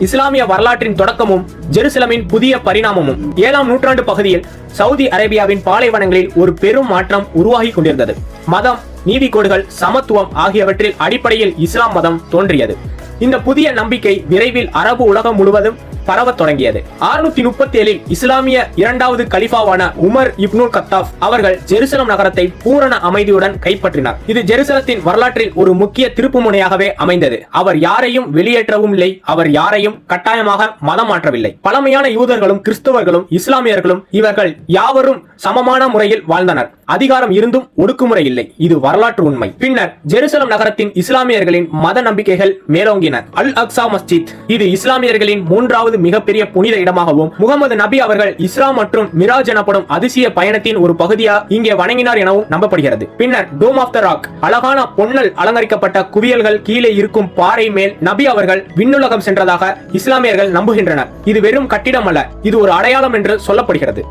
இஸ்லாமிய வரலாற்றின் தொடக்கமும் ஜெருசலமின் புதிய பரிணாமமும் ஏழாம் நூற்றாண்டு பகுதியில் சவுதி அரேபியாவின் பாலைவனங்களில் ஒரு பெரும் மாற்றம் உருவாகி கொண்டிருந்தது. மதம் நீதிக்கோடுகள் சமத்துவம் ஆகியவற்றில் அடிப்படையில் இஸ்லாம் மதம் தோன்றியது. இந்த புதிய நம்பிக்கை விரைவில் அரபு உலகம் முழுவதும் பரவத் தொடங்கியது. அறுநூத்தி முப்பத்தி ஏழில் இஸ்லாமிய இரண்டாவது கலிஃபாவான உமர் இப்னுல் கத்தாப் அவர்கள் ஜெருசலம் நகரத்தை பூரண அமைதியுடன் கைப்பற்றினார். இது ஜெருசலத்தின் வரலாற்றில் ஒரு முக்கிய திருப்புமுனையாகவே அமைந்தது. அவர் யாரையும் வெளியேற்றவும் இல்லை. அவர் யாரையும் கட்டாயமாக மதம் மாற்றவில்லை பழமையான யூதர்களும் கிறிஸ்தவர்களும் இஸ்லாமியர்களும் இவர்கள் யாவரும் சமமான முறையில் வாழ்ந்தனர். அதிகாரம் இருந்தும் ஒடுக்குமுறை இல்லை. இது வரலாற்று உண்மை. பின்னர் ஜெருசலம் நகரத்தின் இஸ்லாமியர்களின் மத நம்பிக்கைகள் மேலோங்கின. அல் அக்சா மஸ்ஜித். இது இஸ்லாமியர்களின் மூன்றாவது மிகப்பெரிய புனித இடமாகவும் முகமது நபி அவர்கள் இஸ்லாம் மற்றும் மிராஜ் எனப்படும் அதிசய பயணத்தின் ஒரு பகுதியா இங்கே வணங்கினார் எனவும் நம்பப்படுகிறது. பின்னர் டோம் ஆஃப் த ராக். அழகான பொன்னல் அலங்கரிக்கப்பட்ட குவியல்கள் கீழே இருக்கும் பாறை மேல் நபி அவர்கள் விண்ணுலகம் சென்றதாக இஸ்லாமியர்கள் நம்புகின்றனர். இது வெறும் கட்டிடம் அல்ல இது ஒரு அடையாளம் என்று சொல்லப்படுகிறது.